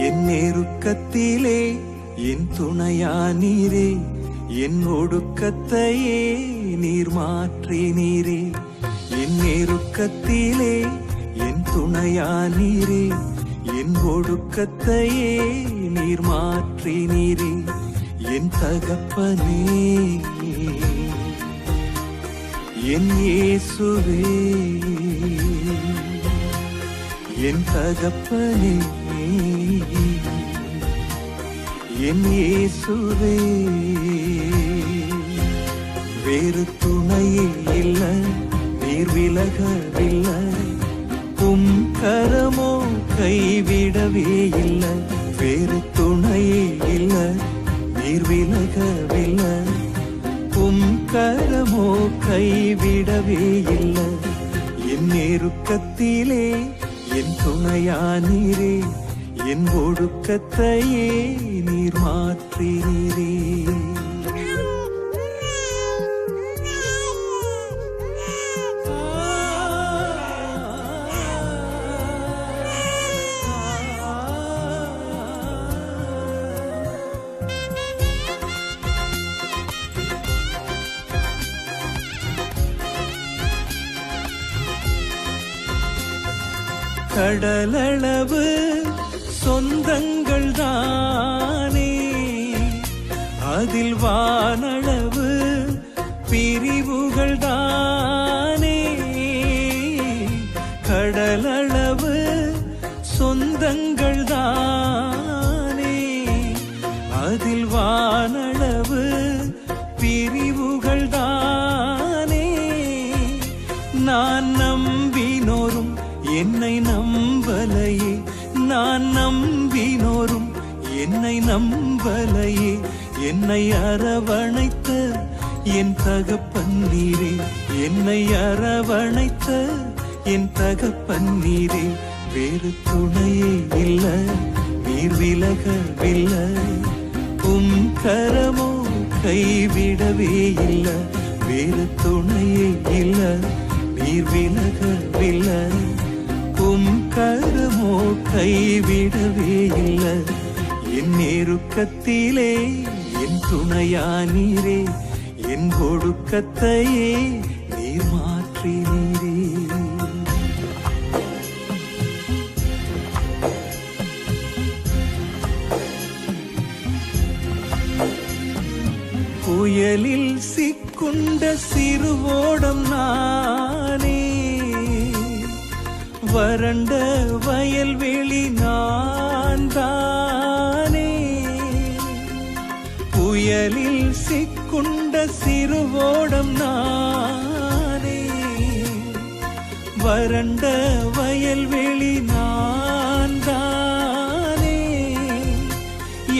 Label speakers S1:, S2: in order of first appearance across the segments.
S1: என் நெருக்கத்திலே என் துணையா நீரே என் ஒடுக்கத்தையே நீர் மாற்றி நீரே என் நெருக்கத்திலே என் துணையா நீரே என் ஒடுக்கத்தையே நீர் மாற்றி நீரே என் தகப்பனே என் இயேசுவே என் தகப்பனே என் இயேசுவே. வேறு துணையே இல்லை நீர் விலகவில்லை உம் கரமோ கைவிடவே இல்லை வேறு துணையே இல்லை நீர் விலகவில்லை. உம் கரமோ கைவிடவே இல்லை. என் நெருக்கத்திலே என் துணையானீரே என் ஒடுக்கத்தையே நீர் மாற்றினீரே. கடலளவு சொந்தங்கள் தானே அதில் வானளவு பிரிவுகள் தான் என்னை நம்பலையே நான் நம்பினோரும் என்னை நம்பலையே என்னை அரவணைத்த என் தகப்பன் நீரே என்னை அரவணைத்த என் தகப்பன் நீரே வேறு துணையே இல்லை நீர் விலகவில்லை. உம் கரமோ கைவிடவே இல்லை வேறு துணையே இல்லை நீர் விலகவில்லை. உம் கருமோ கைவிடவே இல்லை என் நெருக்கத்திலே என் துணையானீரே என் ஒடுக்கத்தையே நீர் மாற்றினீரே. புயலில் சிக்குண்ட சிறுவோடம் நான் வறண்ட வயல்வெளி நான் தானே புயலில் சிக்குண்ட சிறுவோடம் நானே. வறண்ட வயல்வெளி நான் தானே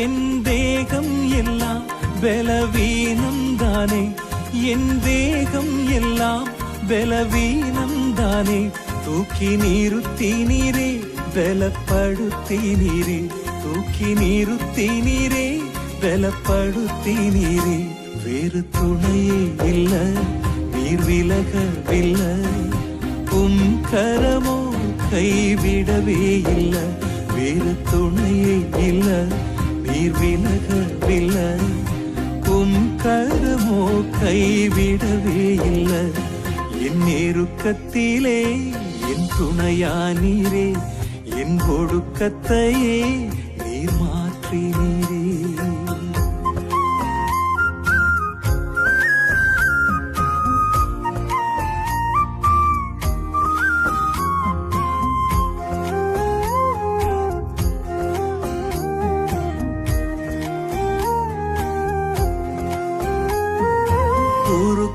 S1: என் தேகம் எல்லாம் பலவீனம் தானே. என் தேகம் எல்லாம் பலவீனம் தானே. தூக்கி நீருத்தி நீரே பலப்படுத்தி நீரே தூக்கி நீருத்தி நீரே பலப்படுத்தி நீரே வேறு துணையே இல்லை நீர் விலகவில்லை. உம் கரமோ கைவிடவே இல்லை வேறு துணையே இல்லை நீர் விலகவில்லை. உம் கரமோ கைவிடவே இல்லை என் நெருக்கத்திலே என் துணையா நீரே என் ஒடுக்கத்தையே நீர் மாற்றினீரே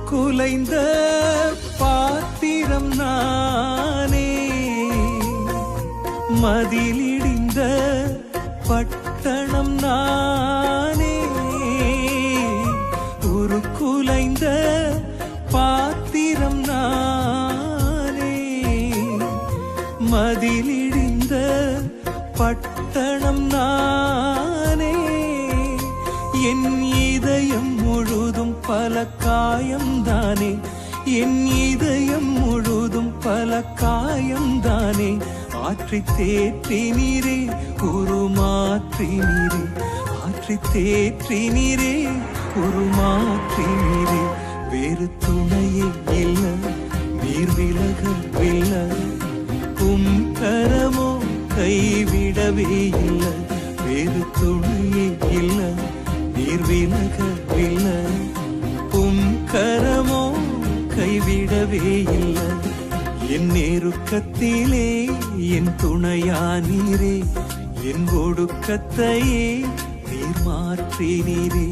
S1: குலைந்த பாத்திரம் நான் மதிலிடிந்த பட்டணம் நானே. ஒரு குலைந்த பாத்திரம் நானே. மதிலிடிந்த பட்டணம் நானே. என் இதயம் முழுதும் பல காயம்தானே. என் இதயம் முழுதும் பல காயம்தானே. ஆற்றி தேற்றி நீரே உருமாற்றி நீரே. ஆற்றி தேற்றி நீரே உருமாற்றி நீரே. வேறு துணையே இல்லை நீர் விலகவில்லை. உம் கரமோ கைவிடவே இல்லை வேறு துணையே இல்லை நீர் விலகவில்லை. உம் கரமோ கைவிடவே இல்லை என் நேருக்கத்திலே என் துணையா நீரே என் ஒடுக்கத்தையே நீர் மாற்றி நீரே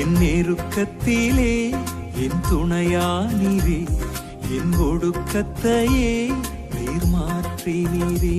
S1: என் நெருக்கத்திலே என் துணையா நீரே என் ஒடுக்கத்தையே நீர் மாற்றி நீரே